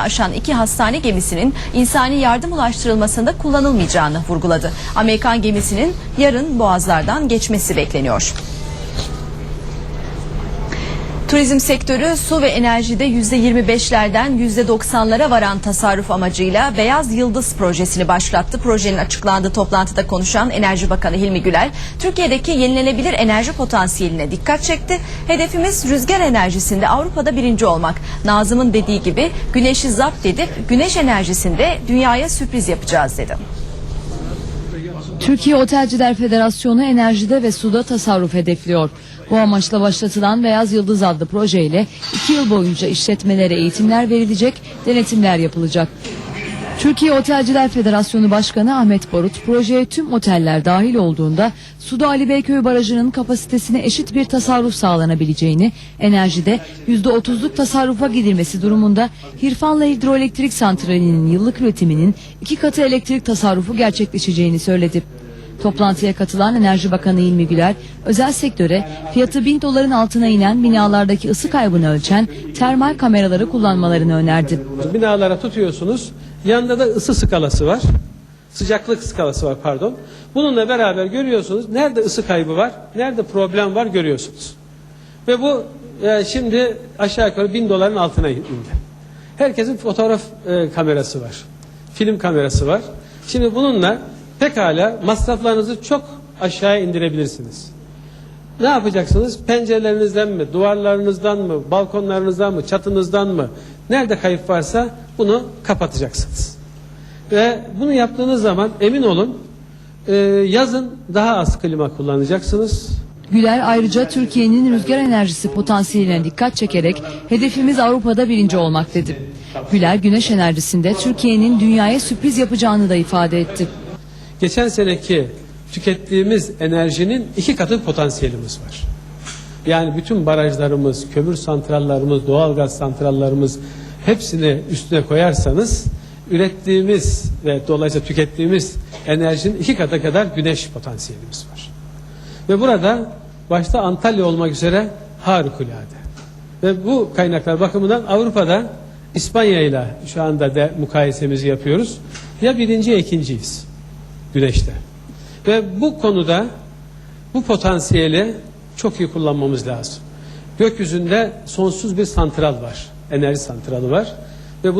aşan iki hastane gemisinin insani yardım ulaştırılmasında kullanılmayacağını vurguladı. Amerikan gemisinin yarın boğazlardan geçmesi bekleniyor. Turizm sektörü su ve enerjide %25'lerden %90'lara varan tasarruf amacıyla Beyaz Yıldız projesini başlattı. Projenin açıklandığı toplantıda konuşan Enerji Bakanı Hilmi Güler, Türkiye'deki yenilenebilir enerji potansiyeline dikkat çekti. Hedefimiz rüzgar enerjisinde Avrupa'da birinci olmak. Nazım'ın dediği gibi güneşi zapt edip güneş enerjisinde dünyaya sürpriz yapacağız dedi. Türkiye Otelciler Federasyonu enerjide ve suda tasarruf hedefliyor. Bu amaçla başlatılan Beyaz Yıldız adlı projeyle iki yıl boyunca işletmelere eğitimler verilecek, denetimler yapılacak. Türkiye Otelciler Federasyonu Başkanı Ahmet Barut, projeye tüm oteller dahil olduğunda Suda Ali Beyköy Barajı'nın kapasitesine eşit bir tasarruf sağlanabileceğini, enerjide %30'luk tasarrufa gidilmesi durumunda Hirfanlı Hidroelektrik Santrali'nin yıllık üretiminin iki katı elektrik tasarrufu gerçekleşeceğini söyledi. Toplantıya katılan Enerji Bakanı İlmi Güler, özel sektöre fiyatı 1000 doların altına inen binalardaki ısı kaybını ölçen termal kameraları kullanmalarını önerdi. Binalara tutuyorsunuz. Yanında da ısı skalası var. Sıcaklık skalası var pardon. Bununla beraber görüyorsunuz nerede ısı kaybı var, nerede problem var görüyorsunuz. Ve bu e, şimdi aşağı yukarı bin doların altına indi. Herkesin fotoğraf e, kamerası var. Film kamerası var. Şimdi bununla pekala masraflarınızı çok aşağıya indirebilirsiniz. Ne yapacaksınız? Pencerelerinizden mi, duvarlarınızdan mı, balkonlarınızdan mı, çatınızdan mı? Nerede kayıp varsa bunu kapatacaksınız. Ve bunu yaptığınız zaman emin olun e, yazın daha az klima kullanacaksınız. Güler ayrıca Türkiye'nin rüzgar enerjisi potansiyeline dikkat çekerek hedefimiz Avrupa'da birinci olmak dedi. Güler güneş enerjisinde Türkiye'nin dünyaya sürpriz yapacağını da ifade etti. Geçen seneki tükettiğimiz enerjinin iki katı potansiyelimiz var. Yani bütün barajlarımız, kömür santrallarımız, doğalgaz santrallarımız hepsini üstüne koyarsanız ürettiğimiz ve dolayısıyla tükettiğimiz enerjinin iki katı kadar güneş potansiyelimiz var. Ve burada başta Antalya olmak üzere harikulade. Ve bu kaynaklar bakımından Avrupa'da İspanya ile şu anda da mukayesemizi yapıyoruz. Ya birinci ya ikinciyiz güneşte. Ve bu konuda bu potansiyeli çok iyi kullanmamız lazım. Gökyüzünde sonsuz bir santral var. Enerji santralı var.